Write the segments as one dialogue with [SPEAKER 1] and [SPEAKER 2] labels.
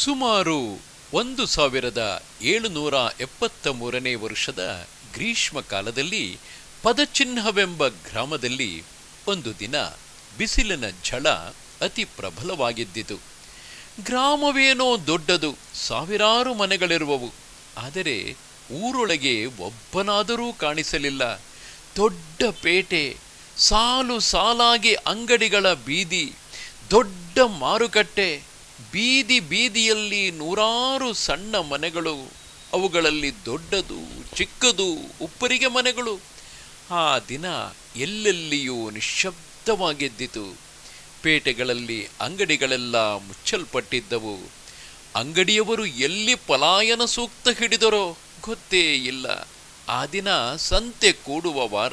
[SPEAKER 1] ಸುಮಾರು ಒಂದು ಸಾವಿರದ ಏಳುನೂರ ಎಪ್ಪತ್ತ ಮೂರನೇ ವರ್ಷದ ಗ್ರೀಷ್ಮ ಕಾಲದಲ್ಲಿ ಪದಚಿಹ್ನವೆಂಬ ಗ್ರಾಮದಲ್ಲಿ ಒಂದು ದಿನ ಬಿಸಿಲಿನ ಝಳ ಅತಿ ಪ್ರಬಲವಾಗಿದ್ದಿತು. ಗ್ರಾಮವೇನೋ ದೊಡ್ಡದು, ಸಾವಿರಾರು ಮನೆಗಳಿರುವವು. ಆದರೆ ಊರೊಳಗೆ ಒಬ್ಬನಾದರೂ ಕಾಣಿಸಲಿಲ್ಲ. ದೊಡ್ಡ ಪೇಟೆ, ಸಾಲು ಸಾಲಾಗಿ ಅಂಗಡಿಗಳ ಬೀದಿ, ದೊಡ್ಡ ಮಾರುಕಟ್ಟೆ ಬೀದಿ ಬೀದಿಯಲ್ಲಿ ನೂರಾರು ಸಣ್ಣ ಮನೆಗಳು, ಅವುಗಳಲ್ಲಿ ದೊಡ್ಡದು, ಚಿಕ್ಕದು, ಉಪ್ಪರಿಗೆ ಮನೆಗಳು. ಆ ದಿನ ಎಲ್ಲೆಲ್ಲಿಯೂ ನಿಶ್ಶಬ್ದವಾಗಿದ್ದಿತು. ಪೇಟೆಗಳಲ್ಲಿ ಅಂಗಡಿಗಳೆಲ್ಲ ಮುಚ್ಚಲ್ಪಟ್ಟಿದ್ದವು. ಅಂಗಡಿಯವರು ಎಲ್ಲಿ ಪಲಾಯನ ಸೂಕ್ತ ಹಿಡಿದರೋ ಗೊತ್ತೇ ಇಲ್ಲ. ಆ ದಿನ ಸಂತೆ ಕೂಡುವ ವಾರ.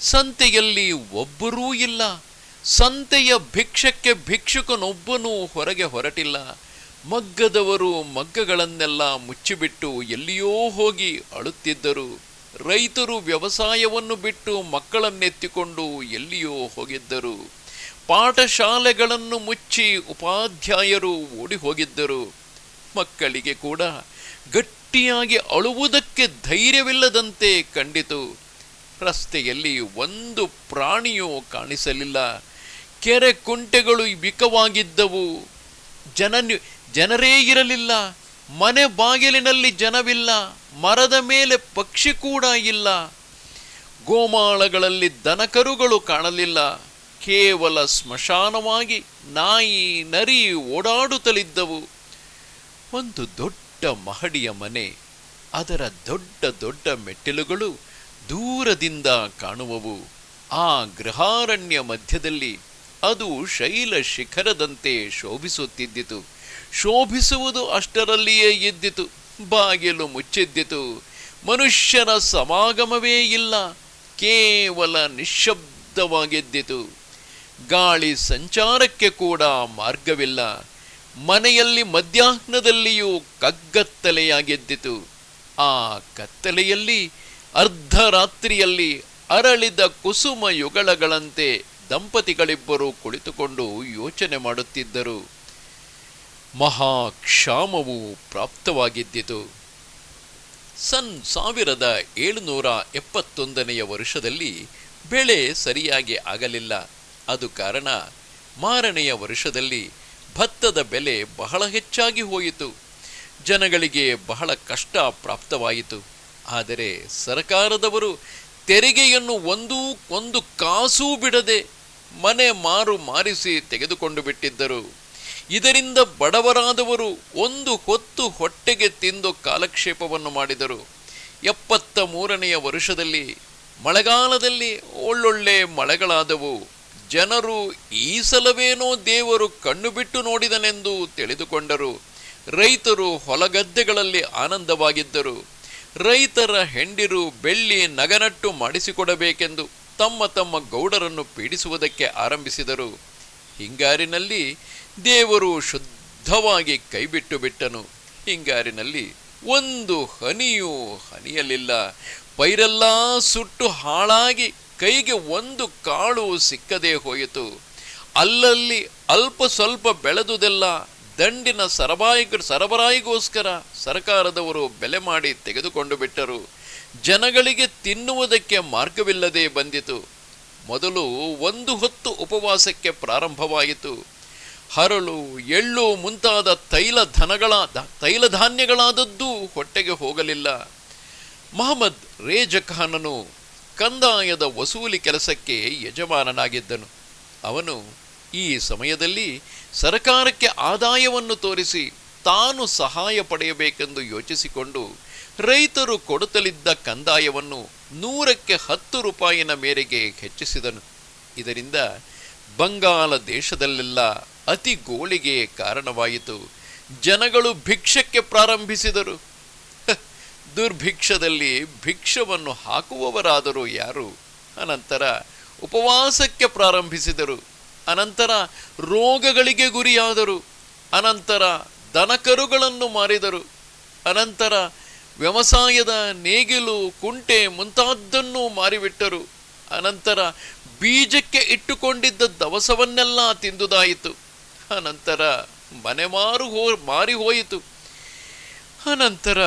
[SPEAKER 1] ಸಂತೆಯಲ್ಲಿ ಒಬ್ಬರೂ ಇಲ್ಲ. ಸಂತೆಯ ಭಿಕ್ಷಕ್ಕೆ ಭಿಕ್ಷುಕನೊಬ್ಬನೂ ಹೊರಗೆ ಹೊರಟಿಲ್ಲ. ಮಗ್ಗದವರು ಮಗ್ಗಗಳನ್ನೆಲ್ಲ ಮುಚ್ಚಿಬಿಟ್ಟು ಎಲ್ಲಿಯೋ ಹೋಗಿ ಅಳುತ್ತಿದ್ದರು. ರೈತರು ವ್ಯವಸಾಯವನ್ನು ಬಿಟ್ಟು ಮಕ್ಕಳನ್ನೆತ್ತಿಕೊಂಡು ಎಲ್ಲಿಯೋ ಹೋಗಿದ್ದರು. ಪಾಠಶಾಲೆಗಳನ್ನು ಮುಚ್ಚಿ ಉಪಾಧ್ಯಾಯರು ಓಡಿ ಹೋಗಿದ್ದರು ಮಕ್ಕಳಿಗೆ ಕೂಡ ಗಟ್ಟಿಯಾಗಿ ಅಳುವುದಕ್ಕೆ ಧೈರ್ಯವಿಲ್ಲದಂತೆ ಕಂಡಿತು. ರಸ್ತೆಯಲ್ಲಿ ಒಂದು ಪ್ರಾಣಿಯೂ ಕಾಣಿಸಲಿಲ್ಲ. ಕೆರೆ ಕುಂಟೆಗಳು ಬಿಕವಾಗಿದ್ದವು ಜನ ಜನರೇ ಇರಲಿಲ್ಲ. ಮನೆ ಬಾಗಿಲಿನಲ್ಲಿ ಜನವಿಲ್ಲ. ಮರದ ಮೇಲೆ ಪಕ್ಷಿ ಕೂಡ ಇಲ್ಲ. ಗೋಮಾಳಗಳಲ್ಲಿ ದನಕರುಗಳು ಕಾಣಲಿಲ್ಲ. ಕೇವಲ ಸ್ಮಶಾನವಾಗಿ ನಾಯಿ, ನರಿ ಓಡಾಡುತ್ತಲಿದ್ದವು. ಒಂದು ದೊಡ್ಡ ಮಹಡಿಯ ಮನೆ, ಅದರ ದೊಡ್ಡ ದೊಡ್ಡ ಮೆಟ್ಟಿಲುಗಳು ದೂರದಿಂದ ಕಾಣುವವು. ಆ ಗೃಹಾರಣ್ಯ ಮಧ್ಯದಲ್ಲಿ ಅದು ಶೈಲ ಶಿಖರದಂತೆ ಶೋಭಿಸುತ್ತಿದ್ದಿತು. ಶೋಭಿಸುವುದು ಅಷ್ಟರಲ್ಲಿಯೇ ಇದ್ದಿತು. ಬಾಗಿಲು ಮುಚ್ಚಿದ್ದಿತು. ಮನುಷ್ಯನ ಸಮಾಗಮವೇ ಇಲ್ಲ. ಕೇವಲ ನಿಶ್ಶಬ್ದವಾಗಿದ್ದಿತು. ಗಾಳಿ ಸಂಚಾರಕ್ಕೆ ಕೂಡ ಮಾರ್ಗವಿಲ್ಲ. ಮನೆಯಲ್ಲಿ ಮಧ್ಯಾಹ್ನದಲ್ಲಿಯೂ ಕಗ್ಗತ್ತಲೆಯಾಗಿದ್ದಿತು. ಆ ಕತ್ತಲೆಯಲ್ಲಿ ಅರ್ಧರಾತ್ರಿಯಲ್ಲಿ ಅರಳಿದ ಕುಸುಮ ಯುಗಳಗಳಂತೆ ದಂಪತಿಗಳಿಬ್ಬರು ಕುಳಿತುಕೊಂಡು ಯೋಚನೆ ಮಾಡುತ್ತಿದ್ದರು. ಮಹಾಕ್ಷಾಮವು ಪ್ರಾಪ್ತವಾಗಿದ್ದಿತು. ಸನ್ ಸಾವಿರದ ಏಳುನೂರ ಎಪ್ಪತ್ತೊಂದನೆಯ ವರ್ಷದಲ್ಲಿ ಬೆಳೆ ಸರಿಯಾಗಿ ಆಗಲಿಲ್ಲ. ಅದು ಕಾರಣ ಮಾರನೆಯ ವರ್ಷದಲ್ಲಿ ಭತ್ತದ ಬೆಲೆ ಬಹಳ ಹೆಚ್ಚಾಗಿ ಹೋಯಿತು. ಜನಗಳಿಗೆ ಬಹಳ ಕಷ್ಟ ಪ್ರಾಪ್ತವಾಯಿತು. ಆದರೆ ಸರ್ಕಾರದವರು ತೆರಿಗೆಯನ್ನು ಒಂದೂ ಒಂದು ಕಾಸೂ ಬಿಡದೆ ಮನೆ ಮಾರು ಮಾರಿಸಿ ತೆಗೆದುಕೊಂಡು ಬಿಟ್ಟಿದ್ದರು. ಇದರಿಂದ ಬಡವರಾದವರು ಒಂದು ಹೊತ್ತು ಹೊಟ್ಟೆಗೆ ತಿಂದು ಕಾಲಕ್ಷೇಪವನ್ನು ಮಾಡಿದರು. ಎಪ್ಪತ್ತ ಮೂರನೆಯ ವರ್ಷದಲ್ಲಿ ಮಳೆಗಾಲದಲ್ಲಿ ಒಳ್ಳೊಳ್ಳೆ ಮಳೆಗಳಾದವು. ಜನರು ಈ ಸಲವೇನೋ ದೇವರು ಕಣ್ಣು ಬಿಟ್ಟು ನೋಡಿದನೆಂದು ತಿಳಿದುಕೊಂಡರು. ರೈತರು ಹೊಲಗದ್ದೆಗಳಲ್ಲಿ ಆನಂದವಾಗಿದ್ದರು. ರೈತರ ಹೆಂಡಿರು ಬೆಳ್ಳಿ ನಗನಟ್ಟು ಮಾಡಿಸಿಕೊಡಬೇಕೆಂದು ತಮ್ಮ ತಮ್ಮ ಗೌಡರನ್ನು ಪೀಡಿಸುವುದಕ್ಕೆ ಆರಂಭಿಸಿದರು. ಹಿಂಗಾರಿನಲ್ಲಿ ದೇವರು ಶುದ್ಧವಾಗಿ ಕೈಬಿಟ್ಟು ಬಿಟ್ಟನು. ಹಿಂಗಾರಿನಲ್ಲಿ ಒಂದು ಹನಿಯೂ ಹನಿಯಲಿಲ್ಲ ಪೈರೆಲ್ಲ ಸುಟ್ಟು ಹಾಳಾಗಿ ಕೈಗೆ ಒಂದು ಕಾಳು ಸಿಕ್ಕದೇ ಹೋಯಿತು. ಅಲ್ಲಲ್ಲಿ ಅಲ್ಪ ಸ್ವಲ್ಪ ಬೆಳೆದುದೆಲ್ಲ ದಂಡಿನ ಸರಬಾಯಿ ಸರಬರಾಯಿಗೋಸ್ಕರ ಸರ್ಕಾರದವರು ಬೆಲೆ ಮಾಡಿ ತೆಗೆದುಕೊಂಡು ಬಿಟ್ಟರು. ಜನಗಳಿಗೆ ತಿನ್ನುವುದಕ್ಕೆ ಮಾರ್ಗವಿಲ್ಲದೆ ಬಂದಿತು. ಮೊದಲು ಒಂದು ಹೊತ್ತು ಉಪವಾಸಕ್ಕೆ ಪ್ರಾರಂಭವಾಯಿತು. ಹರಳು, ಎಳ್ಳು ಮುಂತಾದ ತೈಲ ಧನಗಳ, ತೈಲ ಧಾನ್ಯಗಳಾದದ್ದು ಹೊಟ್ಟೆಗೆ ಹೋಗಲಿಲ್ಲ. ಮಹಮ್ಮದ್ ರೇಜಖಾನನು ಕಂದಾಯದ ವಸೂಲಿ ಕೆಲಸಕ್ಕೆ ಯಜಮಾನನಾಗಿದ್ದನು. ಅವನು ಈ ಸಮಯದಲ್ಲಿ ಸರಕಾರಕ್ಕೆ ಆದಾಯವನ್ನು ತೋರಿಸಿ ತಾನು ಸಹಾಯ ಪಡೆಯಬೇಕೆಂದು ಯೋಚಿಸಿಕೊಂಡು ರೈತರು ಕೊಡುತ್ತಲಿದ್ದ ಕಂದಾಯವನ್ನು ನೂರಕ್ಕೆ ಹತ್ತು ರೂಪಾಯಿನ ಮೇರೆಗೆ ಹೆಚ್ಚಿಸಿದನು. ಇದರಿಂದ ಬಂಗಾಳ ದೇಶದಲ್ಲೆಲ್ಲ ಅತಿ ಗೋಳಿಗೆ ಕಾರಣವಾಯಿತು. ಜನಗಳು ಭಿಕ್ಷಕ್ಕೆ ಪ್ರಾರಂಭಿಸಿದರು. ದುರ್ಭಿಕ್ಷದಲ್ಲಿ ಭಿಕ್ಷವನ್ನು ಹಾಕುವವರಾದರೂ ಯಾರು? ಅನಂತರ ಉಪವಾಸಕ್ಕೆ ಪ್ರಾರಂಭಿಸಿದರು. ಅನಂತರ ರೋಗಗಳಿಗೆ ಗುರಿಯಾದರು. ಅನಂತರ ದನಕರುಗಳನ್ನು ಮಾರಿದರು. ಅನಂತರ ವ್ಯವಸಾಯದ ನೇಗಿಲು, ಕುಂಟೆ ಮುಂತಾದ್ದನ್ನು ಮಾರಿಬಿಟ್ಟರು. ಅನಂತರ ಬೀಜಕ್ಕೆ ಇಟ್ಟುಕೊಂಡಿದ್ದ ದವಸವನ್ನೆಲ್ಲ ತಿಂದುದಾಯಿತು. ಅನಂತರ ಮನೆ ಮಾರು ಹೋ, ಮಾರಿ ಹೋಯಿತು. ಅನಂತರ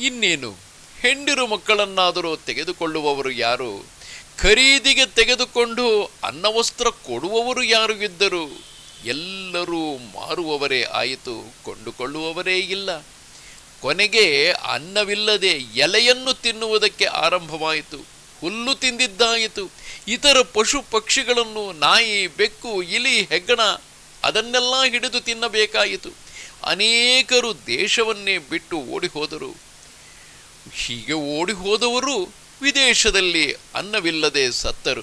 [SPEAKER 1] ಇನ್ನೇನು? ಹೆಂಡಿರು ಮಕ್ಕಳನ್ನಾದರೂ ತೆಗೆದುಕೊಳ್ಳುವವರು ಯಾರು? ಖರೀದಿಗೆ ತೆಗೆದುಕೊಂಡು ಅನ್ನವಸ್ತ್ರ ಕೊಡುವವರು ಯಾರು ಇದ್ದರು? ಎಲ್ಲರೂ ಮಾರುವವರೇ ಆಯಿತು, ಕೊಂಡುಕೊಳ್ಳುವವರೇ ಇಲ್ಲ. ಕೊನೆಗೆ ಅನ್ನವಿಲ್ಲದೆ ಎಲೆಯನ್ನು ತಿನ್ನುವುದಕ್ಕೆ ಆರಂಭವಾಯಿತು. ಹುಲ್ಲು ತಿಂದಿದ್ದಾಯಿತು. ಇತರ ಪಶು ಪಕ್ಷಿಗಳನ್ನು ನಾಯಿ, ಬೆಕ್ಕು, ಇಲಿ, ಹೆಗ್ಗಣ ಅದನ್ನೆಲ್ಲ ಹಿಡಿದು ತಿನ್ನಬೇಕಾಯಿತು. ಅನೇಕರು ದೇಶವನ್ನೇ ಬಿಟ್ಟು ಓಡಿ ಹೋದರು ಹೀಗೆ ಓಡಿ ಹೋದವರು ವಿದೇಶದಲ್ಲಿ ಅನ್ನವಿಲ್ಲದೆ ಸತ್ತರು.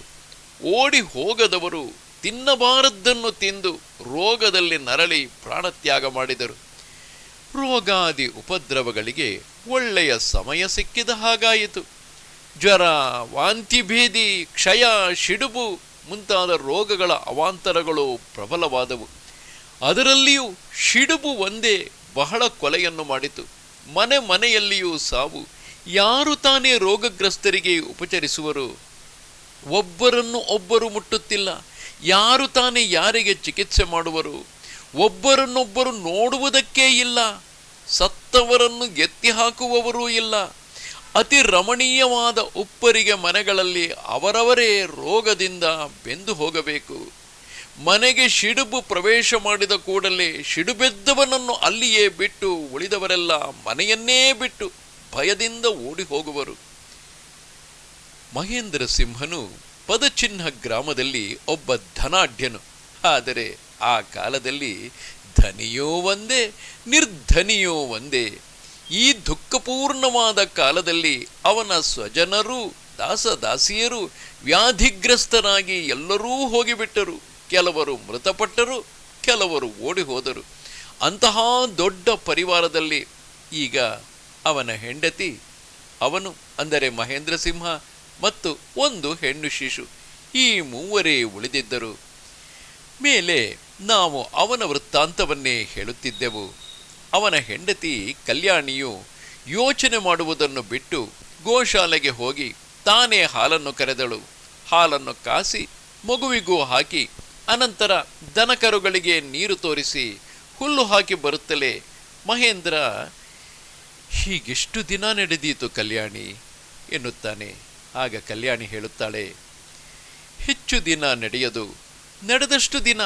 [SPEAKER 1] ಓಡಿ ಹೋಗದವರು ತಿನ್ನಬಾರದ್ದನ್ನು ತಿಂದು ರೋಗದಲ್ಲಿ ನರಳಿ ಪ್ರಾಣತ್ಯಾಗ ಮಾಡಿದರು. ರೋಗಾದಿ ಉಪದ್ರವಗಳಿಗೆ ಒಳ್ಳೆಯ ಸಮಯ ಸಿಕ್ಕಿದ ಹಾಗಾಯಿತು. ಜ್ವರ, ವಾಂತಿ ಭೇದಿ ಕ್ಷಯ, ಶಿಡುಬು ಮುಂತಾದ ರೋಗಗಳ ಅವಾಂತರಗಳು ಪ್ರಬಲವಾದವು. ಅದರಲ್ಲಿಯೂ ಶಿಡುಬು ಒಂದೇ ಬಹಳ ಕೊಲೆಯನ್ನು ಮಾಡಿತು. ಮನೆ ಮನೆಯಲ್ಲಿಯೂ ಸಾವು, ಯಾರು ತಾನೇ ರೋಗಗ್ರಸ್ತರಿಗೆ ಉಪಚರಿಸುವರು? ಒಬ್ಬರನ್ನು ಒಬ್ಬರು ಮುಟ್ಟುತ್ತಿಲ್ಲ, ಯಾರು ತಾನೇ ಯಾರಿಗೆ ಚಿಕಿತ್ಸೆ ಮಾಡುವರು? ಒಬ್ಬರನ್ನೊಬ್ಬರು ನೋಡುವುದಕ್ಕೇ ಇಲ್ಲ, ಸತ್ತವರನ್ನು ಎತ್ತಿ ಹಾಕುವವರೂ ಇಲ್ಲ. ಅತಿ ರಮಣೀಯವಾದ ಉಪ್ಪರಿಗೆ ಮನೆಗಳಲ್ಲಿ ಅವರವರೇ ರೋಗದಿಂದ ಬೆಂದು ಹೋಗಬೇಕು. ಮನೆಗೆ ಶಿಡುಬು ಪ್ರವೇಶ ಮಾಡಿದ ಕೂಡಲೇ ಶಿಡುಬೆದ್ದವನನ್ನು ಅಲ್ಲಿಯೇ ಬಿಟ್ಟು ಉಳಿದವರೆಲ್ಲ ಮನೆಯನ್ನೇ ಬಿಟ್ಟು ಭಯದಿಂದ ಓಡಿ ಹೋಗುವರು. ಮಹೇಂದ್ರ ಸಿಂಹನು ಪದಚಿಹ್ನ ಗ್ರಾಮದಲ್ಲಿ ಒಬ್ಬ ಧನಾಢ್ಯನು. ಆದರೆ ಆ ಕಾಲದಲ್ಲಿ ಧನಿಯೋ ಒಂದೇ, ನಿರ್ಧನಿಯೋ ಒಂದೇ. ಈ ದುಃಖಪೂರ್ಣವಾದ ಕಾಲದಲ್ಲಿ ಅವನ ಸ್ವಜನರು, ದಾಸದಾಸಿಯರು, ವ್ಯಾಧಿಗ್ರಸ್ತರಾಗಿ ಎಲ್ಲರೂ ಹೋಗಿಬಿಟ್ಟರು. ಕೆಲವರು ಮೃತಪಟ್ಟರು, ಕೆಲವರು ಓಡಿ ಹೋದರು ಅಂತಹ ದೊಡ್ಡ ಪರಿವಾರದಲ್ಲಿ ಈಗ ಅವನ ಹೆಂಡತಿ, ಅವನು ಅಂದರೆ ಮಹೇಂದ್ರ ಸಿಂಹ ಮತ್ತು ಒಂದು ಹೆಣ್ಣು ಶಿಶು, ಈ ಮೂವರೇ ಉಳಿದಿದ್ದರು. ಮೇಲೆ ನಾವು ಅವನ ವೃತ್ತಾಂತವನ್ನೇ ಹೇಳುತ್ತಿದ್ದೆವು. ಅವನ ಹೆಂಡತಿ ಕಲ್ಯಾಣಿಯು ಯೋಚನೆ ಮಾಡುವುದನ್ನು ಬಿಟ್ಟು ಗೋಶಾಲೆಗೆ ಹೋಗಿ ತಾನೇ ಹಾಲನ್ನು ಕರೆದಳು. ಹಾಲನ್ನು ಕಾಸಿ ಮಗುವಿಗೂ ಹಾಕಿ ಅನಂತರ ದನಕರುಗಳಿಗೆ ನೀರು ತೋರಿಸಿ ಹುಲ್ಲು ಹಾಕಿ ಬರುತ್ತಲೇ, ಮಹೇಂದ್ರ, ಹೀಗೆಷ್ಟು ದಿನ ನಡೆದೀತು ಕಲ್ಯಾಣಿ? ಎನ್ನುತ್ತಾನೆ. ಆಗ ಕಲ್ಯಾಣಿ ಹೇಳುತ್ತಾಳೆ, ಹೆಚ್ಚು ದಿನ ನಡೆಯದು, ನಡೆದಷ್ಟು ದಿನ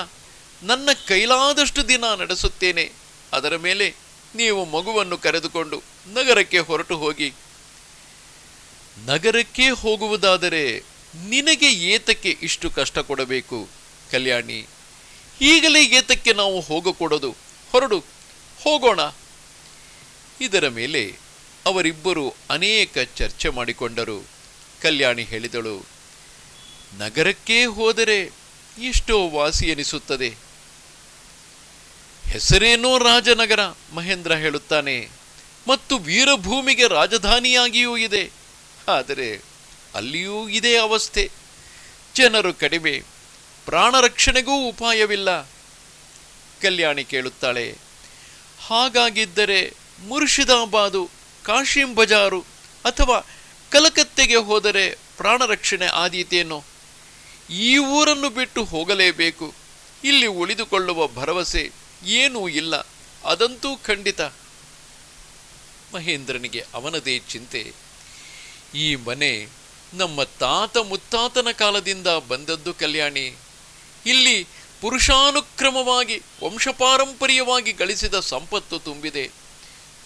[SPEAKER 1] ನನ್ನ ಕೈಲಾದಷ್ಟು ದಿನ ನಡೆಸುತ್ತೇನೆ. ಅದರ ಮೇಲೆ ನೀವು ಮಗುವನ್ನು ಕರೆದುಕೊಂಡು ನಗರಕ್ಕೆ ಹೊರಟು ಹೋಗಿ. ನಗರಕ್ಕೆ ಹೋಗುವುದಾದರೆ ನಿನಗೆ ಏತಕ್ಕೆ ಇಷ್ಟು ಕಷ್ಟ ಕೊಡಬೇಕು? ಕಲ್ಯಾಣಿ, ಈಗಲೇ ಏತಕ್ಕೆ ನಾವು ಹೋಗಕೂಡದು? ಹೊರಡು, ಹೋಗೋಣ. ಇದರ ಮೇಲೆ ಅವರಿಬ್ಬರು ಅನೇಕ ಚರ್ಚೆ ಮಾಡಿಕೊಂಡರು. ಕಲ್ಯಾಣಿ ಹೇಳಿದಳು, ನಗರಕ್ಕೇ ಹೋದರೆ ಎಷ್ಟೋ ವಾಸಿ ಎನಿಸುತ್ತದೆ. ಹೆಸರೇನೋ ರಾಜನಗರ, ಮಹೇಂದ್ರ ಹೇಳುತ್ತಾನೆ. ಮತ್ತು ವೀರಭೂಮಿಗೆ ರಾಜಧಾನಿಯಾಗಿಯೂ ಇದೆ. ಆದರೆ ಅಲ್ಲಿಯೂ ಇದೇ ಅವಸ್ಥೆ. ಜನರು ಕಡಿಮೆ. ಪ್ರಾಣ ರಕ್ಷಣೆಗೂ ಉಪಾಯವಿಲ್ಲ. ಕಲ್ಯಾಣಿ ಕೇಳುತ್ತಾಳೆ. ಹಾಗಾಗಿದ್ದರೆ ಮುರ್ಷಿದಾಬಾದು, ಕಾಶಿಂ ಬಜಾರು ಅಥವಾ ಕಲಕತ್ತೆಗೆ ಹೋದರೆ ಪ್ರಾಣ ರಕ್ಷಣೆ ಆದೀತೇನೋ? ಈ ಊರನ್ನು ಬಿಟ್ಟು ಹೋಗಲೇಬೇಕು. ಇಲ್ಲಿ ಉಳಿದುಕೊಳ್ಳುವ ಭರವಸೆ. ಏನೂ ಇಲ್ಲ. ಅದಂತೂ ಖಂಡಿತ. ಮಹೇಂದ್ರನಿಗೆ ಅವನದೇ ಚಿಂತೆ. ಈ ಮನೆ ನಮ್ಮ ತಾತ ಮುತ್ತಾತನ ಕಾಲದಿಂದ ಬಂದದ್ದು ಕಲ್ಯಾಣಿ. ಇಲ್ಲಿ ಪುರುಷಾನುಕ್ರಮವಾಗಿ, ವಂಶಪಾರಂಪರ್ಯವಾಗಿ ಗಳಿಸಿದ ಸಂಪತ್ತು ತುಂಬಿದೆ.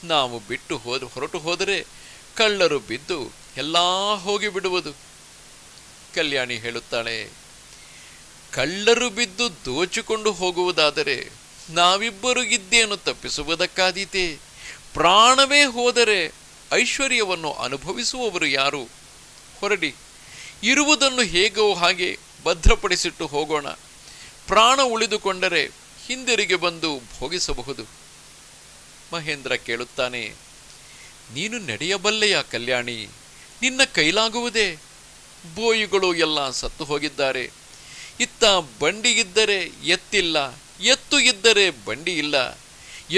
[SPEAKER 1] ನಾವು ಬಿಟ್ಟು ಹೋದ, ಹೊರಟು ಹೋದರೆ ಕಳ್ಳರು ಬಿದ್ದು ಎಲ್ಲ ಹೋಗಿಬಿಡುವುದು ಕಲ್ಯಾಣಿ ಹೇಳುತ್ತಾಳೆ, ಕಳ್ಳರು ಬಿದ್ದು ದೋಚಿಕೊಂಡು ಹೋಗುವುದಾದರೆ ನಾವಿಬ್ಬರು ಗಿದ್ದೇನು ತಪ್ಪಿಸುವುದಕ್ಕಾದೀತೆ. ಪ್ರಾಣವೇ ಹೋದರೆ ಐಶ್ವರ್ಯವನ್ನು ಅನುಭವಿಸುವವರು ಯಾರು? ಹೊರಡಿ, ಇರುವುದನ್ನು ಹೇಗೋ ಹಾಗೆ ಭದ್ರಪಡಿಸಿಟ್ಟು ಹೋಗೋಣ. ಪ್ರಾಣ ಉಳಿದುಕೊಂಡರೆ ಹಿಂದಿರುಗಿ ಬಂದು ಭೋಗಿಸಬಹುದು. ಮಹೇಂದ್ರ ಕೇಳುತ್ತಾನೆ, ನೀನು ನಡೆಯಬಲ್ಲೆಯ ಕಲ್ಯಾಣಿ? ನಿನ್ನ ಕೈಲಾಗುವುದೇ? ಬೋಯಿಗಳು ಎಲ್ಲ ಸತ್ತು ಹೋಗಿದ್ದಾರೆ. ಇತ್ತ ಬಂಡಿಗಿದ್ದರೆ ಎತ್ತಿಲ್ಲ. ಎತ್ತು ಇದ್ದರೆ ಬಂಡಿ ಇಲ್ಲ,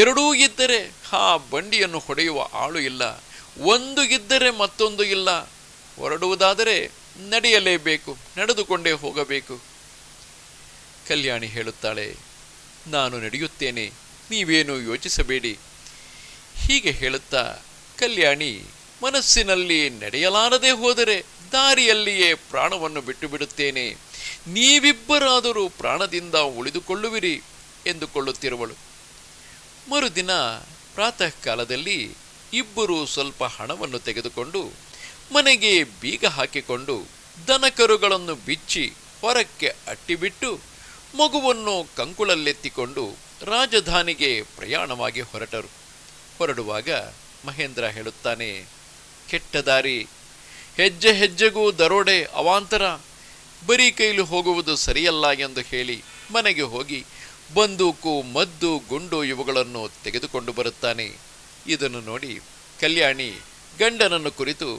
[SPEAKER 1] ಎರಡೂ ಇದ್ದರೆ ಆ ಬಂಡಿಯನ್ನು ಹೊಡೆಯುವ ಆಳು ಇಲ್ಲ, ಒಂದು ಇದ್ದರೆ ಮತ್ತೊಂದು ಇಲ್ಲ, ಹೊರಡುವುದಾದರೆ ನಡೆಯಲೇಬೇಕು, ನಡೆದುಕೊಂಡೇ ಹೋಗಬೇಕು. ಕಲ್ಯಾಣಿ ಹೇಳುತ್ತಾಳೆ, ನಾನು ನಡೆಯುತ್ತೇನೆ, ನೀವೇನು ಯೋಚಿಸಬೇಡಿ. ಹೀಗೆ ಹೇಳುತ್ತಾ ಕಲ್ಯಾಣಿ ಮನಸ್ಸಿನಲ್ಲಿ ನಡೆಯಲಾರದೆ ಹೋದರೆ ದಾರಿಯಲ್ಲಿಯೇ ಪ್ರಾಣವನ್ನು ಬಿಟ್ಟು ಬಿಡುತ್ತೇನೆ ನೀವಿಬ್ಬರಾದರೂ ಪ್ರಾಣದಿಂದ ಉಳಿದುಕೊಳ್ಳುವಿರಿ ಎಂದುಕೊಳ್ಳುತ್ತಿರುವಳು. ಮರುದಿನ ಪ್ರಾತಃ ಕಾಲದಲ್ಲಿ ಇಬ್ಬರು ಸ್ವಲ್ಪ ಹಣವನ್ನು ತೆಗೆದುಕೊಂಡು ಮನೆಗೆ ಬೀಗ ಹಾಕಿಕೊಂಡು ದನಕರುಗಳನ್ನು ಬಿಚ್ಚಿ ಹೊರಕ್ಕೆ ಅಟ್ಟಿಬಿಟ್ಟು ಮಗುವನ್ನು ಕಂಕುಳಲ್ಲೆತ್ತಿಕೊಂಡು ರಾಜಧಾನಿಗೆ ಪ್ರಯಾಣವಾಗಿ ಹೊರಟರು. ಹೊರಡುವಾಗ ಮಹೇಂದ್ರ ಹೇಳುತ್ತಾನೆ, ಕೆಟ್ಟ ದಾರಿ, ಹೆಜ್ಜೆ ಹೆಜ್ಜೆಗೂ ದರೋಡೆ, ಅವಾಂತರ ಬರೀ ಕೈಲಿ ಹೋಗುವುದು ಸರಿಯಲ್ಲ ಎಂದು ಹೇಳಿ ಮನೆಗೆ ಹೋಗಿ ಬಂದೂಕು, ಮದ್ದು, ಗುಂಡು ಇವುಗಳನ್ನು ತೆಗೆದುಕೊಂಡು ಬರುತ್ತಾನೆ. ಇದನ್ನು ನೋಡಿ ಕಲ್ಯಾಣಿ ಗಂಡನನ್ನು ಕುರಿತು,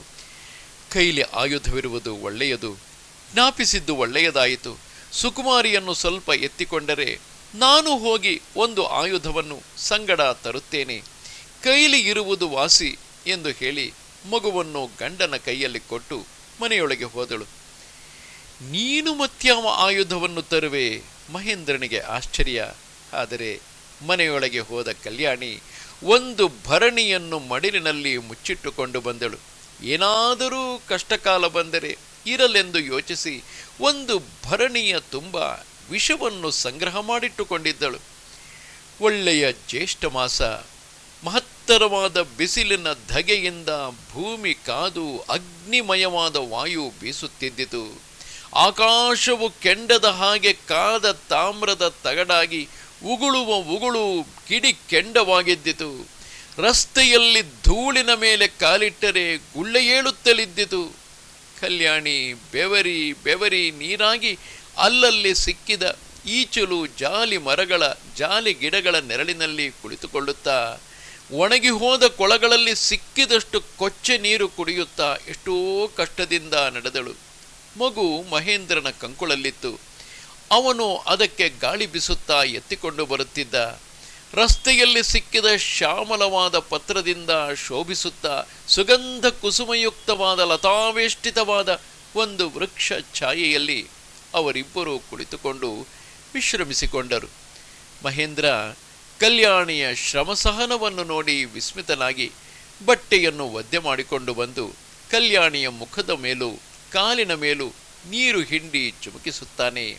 [SPEAKER 1] ಕೈಲಿ ಆಯುಧವಿರುವುದು ಒಳ್ಳೆಯದು, ಜ್ಞಾಪಿಸಿದ್ದು ಒಳ್ಳೆಯದಾಯಿತು. ಸುಕುಮಾರಿಯನ್ನು ಸ್ವಲ್ಪ ಎತ್ತಿಕೊಂಡರೆ ನಾನು ಹೋಗಿ ಒಂದು ಆಯುಧವನ್ನು ಸಂಗಡ ತರುತ್ತೇನೆ. ಕೈಲಿ ಇರುವುದು ವಾಸಿ ಎಂದು ಹೇಳಿ ಮಗುವನ್ನು ಗಂಡನ ಕೈಯಲ್ಲಿ ಕೊಟ್ಟು ಮನೆಯೊಳಗೆ ಹೋದಳು. ನೀನು ಮತ್ಯಾವ ಆಯುಧವನ್ನು ತರುವೆ. ಮಹೇಂದ್ರನಿಗೆ ಆಶ್ಚರ್ಯ. ಆದರೆ ಮನೆಯೊಳಗೆ ಹೋದ ಕಲ್ಯಾಣಿ ಒಂದು ಭರಣಿಯನ್ನು ಮಡಿಲಿನಲ್ಲಿ ಮುಚ್ಚಿಟ್ಟುಕೊಂಡು ಬಂದಳು. ಏನಾದರೂ ಕಷ್ಟಕಾಲ ಬಂದರೆ ಇರಲೆಂದು ಯೋಚಿಸಿ ಒಂದು ಭರಣಿಯ ತುಂಬ ವಿಷವನ್ನು ಸಂಗ್ರಹ ಮಾಡಿಟ್ಟುಕೊಂಡಿದ್ದಳು. ಒಳ್ಳೆಯ ಜ್ಯೇಷ್ಠ ಮಾಸ, ಮಹತ್ತರವಾದ ಬಿಸಿಲಿನ ಧಗೆಯಿಂದ ಭೂಮಿ ಕಾದು ಅಗ್ನಿಮಯವಾದ ವಾಯು ಬೀಸುತ್ತಿದ್ದಿತು. ಆಕಾಶವು ಕೆಂಡದ ಹಾಗೆ ಕಾದ ತಾಮ್ರದ ತಗಡಾಗಿ ಉಗುಳುವ ಉಗುಳು ಕಿಡಿ ಕೆಂಡವಾಗಿದ್ದಿತು. ರಸ್ತೆಯಲ್ಲಿ ಧೂಳಿನ ಮೇಲೆ ಕಾಲಿಟ್ಟರೆ ಗುಳ್ಳೆ ಏಳುತ್ತಲಿದ್ದಿತು. ಕಲ್ಯಾಣಿ, ಬೆವರಿ ಬೆವರಿ ನೀರಾಗಿ ಅಲ್ಲಲ್ಲಿ ಸಿಕ್ಕಿದ ಈಚಲು ಜಾಲಿ ಮರಗಳ, ಜಾಲಿ ಗಿಡಗಳ ನೆರಳಿನಲ್ಲಿ ಕುಳಿತುಕೊಳ್ಳುತ್ತಾ, ಒಣಗಿ ಹೋದ ಕೊಳಗಳಲ್ಲಿ ಸಿಕ್ಕಿದಷ್ಟು ಕೊಚ್ಚೆ ನೀರು ಕುಡಿಯುತ್ತಾ ಎಷ್ಟೋ ಕಷ್ಟದಿಂದ ನಡೆದಳು. ಮಗು ಮಹೇಂದ್ರನ ಕಂಕುಳಲ್ಲಿತ್ತು. ಅವನು ಅದಕ್ಕೆ ಗಾಳಿ ಬೀಸುತ್ತಾ ಎತ್ತಿಕೊಂಡು ಬರುತ್ತಿದ್ದ. ರಸ್ತೆಯಲ್ಲಿ ಸಿಕ್ಕಿದ ಶ್ಯಾಮಲವಾದ ಪತ್ರದಿಂದ ಶೋಭಿಸುತ್ತಾ ಸುಗಂಧ ಕುಸುಮಯುಕ್ತವಾದ ಲತಾವೇಷ್ಟಿತವಾದ ಒಂದು ವೃಕ್ಷ ಛಾಯೆಯಲ್ಲಿ ಅವರಿಬ್ಬರು ಕುಳಿತುಕೊಂಡು ವಿಶ್ರಮಿಸಿಕೊಂಡರು. ಮಹೇಂದ್ರ ಕಲ್ಯಾಣಿಯ ಶ್ರಮಸಹನವನ್ನು ನೋಡಿ ವಿಸ್ಮಿತನಾಗಿ ಬಟ್ಟೆಯನ್ನು ಒದ್ದೆ ಮಾಡಿಕೊಂಡು ಬಂದು ಕಲ್ಯಾಣಿಯ ಮುಖದ ಮೇಲೂ ಕಾಲಿನ ಮೇಲೂ ನೀರು ಹಿಂಡಿ ಚುಮುಕಿಸುತ್ತಾನೆ.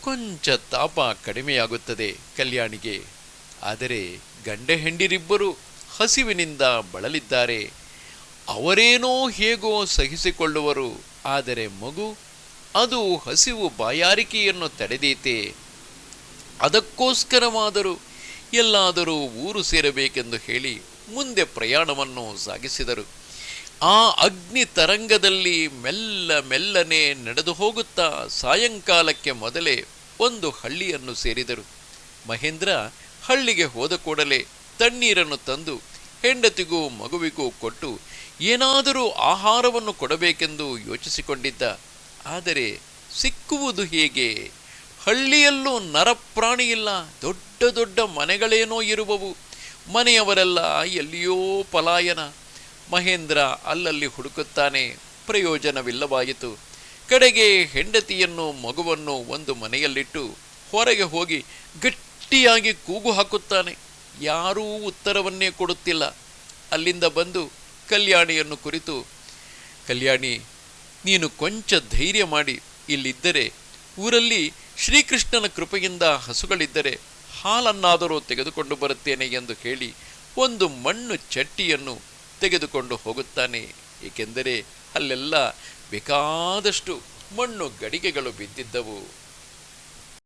[SPEAKER 1] ಕೊಂಚ ತಾಪ ಕಡಿಮೆಯಾಗುತ್ತದೆ ಕಲ್ಯಾಣಿಗೆ. ಆದರೆ ಗಂಡ ಹೆಂಡಿರಿಬ್ಬರು ಹಸಿವಿನಿಂದ ಬಳಲಿದ್ದಾರೆ. ಅವರೇನೋ ಹೇಗೋ ಸಹಿಸಿಕೊಳ್ಳುವರು. ಆದರೆ ಮಗು ಅದು ಹಸಿವು ಬಾಯಾರಿಕೆಯನ್ನು ತಡೆದೀತೆ. ಅದಕ್ಕೋಸ್ಕರವಾದರೂ ಎಲ್ಲಾದರೂ ಊರು ಸೇರಬೇಕೆಂದು ಹೇಳಿ ಮುಂದೆ ಪ್ರಯಾಣವನ್ನು ಸಾಗಿಸಿದರು. ಆ ಅಗ್ನಿ ತರಂಗದಲ್ಲಿ ಮೆಲ್ಲ ಮೆಲ್ಲನೆ ನಡೆದು ಹೋಗುತ್ತಾ ಸಾಯಂಕಾಲಕ್ಕೆ ಮೊದಲೇ ಒಂದು ಹಳ್ಳಿಯನ್ನು ಸೇರಿದರು. ಮಹೇಂದ್ರ ಹಳ್ಳಿಗೆ ಹೋದ ಕೂಡಲೇ ತಣ್ಣೀರನ್ನು ತಂದು ಹೆಂಡತಿಗೂ ಮಗುವಿಗೂ ಕೊಟ್ಟು ಏನಾದರೂ ಆಹಾರವನ್ನು ಕೊಡಬೇಕೆಂದು ಯೋಚಿಸಿಕೊಂಡಿದ್ದ. ಆದರೆ ಸಿಕ್ಕುವುದು ಹೇಗೆ? ಹಳ್ಳಿಯಲ್ಲೂ ನರಪ್ರಾಣಿ ಇಲ್ಲ ದೊಡ್ಡ ದೊಡ್ಡ ಮನೆಗಳೇನೋ ಇರುವವು. ಮನೆಯವರೆಲ್ಲ ಎಲ್ಲಿಯೋ ಪಲಾಯನ. ಮಹೇಂದ್ರ ಅಲ್ಲಲ್ಲಿ ಹುಡುಕುತ್ತಾನೆ. ಪ್ರಯೋಜನವಿಲ್ಲವಾಯಿತು. ಕಡೆಗೆ ಹೆಂಡತಿಯನ್ನು, ಮಗುವನ್ನು ಒಂದು ಮನೆಯಲ್ಲಿಟ್ಟು ಹೊರಗೆ ಹೋಗಿ ಗಟ್ಟಿಯಾಗಿ ಕೂಗು ಹಾಕುತ್ತಾನೆ. ಯಾರೂ ಉತ್ತರವನ್ನೇ ಕೊಡುತ್ತಿಲ್ಲ. ಅಲ್ಲಿಂದ ಬಂದು ಕಲ್ಯಾಣಿಯನ್ನು ಕುರಿತು, ಕಲ್ಯಾಣಿ, ನೀನು ಕೊಂಚ ಧೈರ್ಯ ಮಾಡಿ. ಇಲ್ಲಿದ್ದರೆ, ಊರಲ್ಲಿ ಶ್ರೀಕೃಷ್ಣನ ಕೃಪೆಯಿಂದ ಹಸುಗಳಿದ್ದರೆ ಹಾಲನ್ನಾದರೂ ತೆಗೆದುಕೊಂಡು ಬರುತ್ತೇನೆ ಎಂದು ಹೇಳಿ ಒಂದು ಮಣ್ಣು ಚಟ್ಟಿಯನ್ನು ತೆಗೆದುಕೊಂಡು ಹೋಗುತ್ತಾನೆ. ಏಕೆಂದರೆ ಅಲ್ಲೆಲ್ಲ ಬೇಕಾದಷ್ಟು ಮಣ್ಣು ಗಡಿಗೆಗಳು ಬಿದ್ದಿದ್ದವು.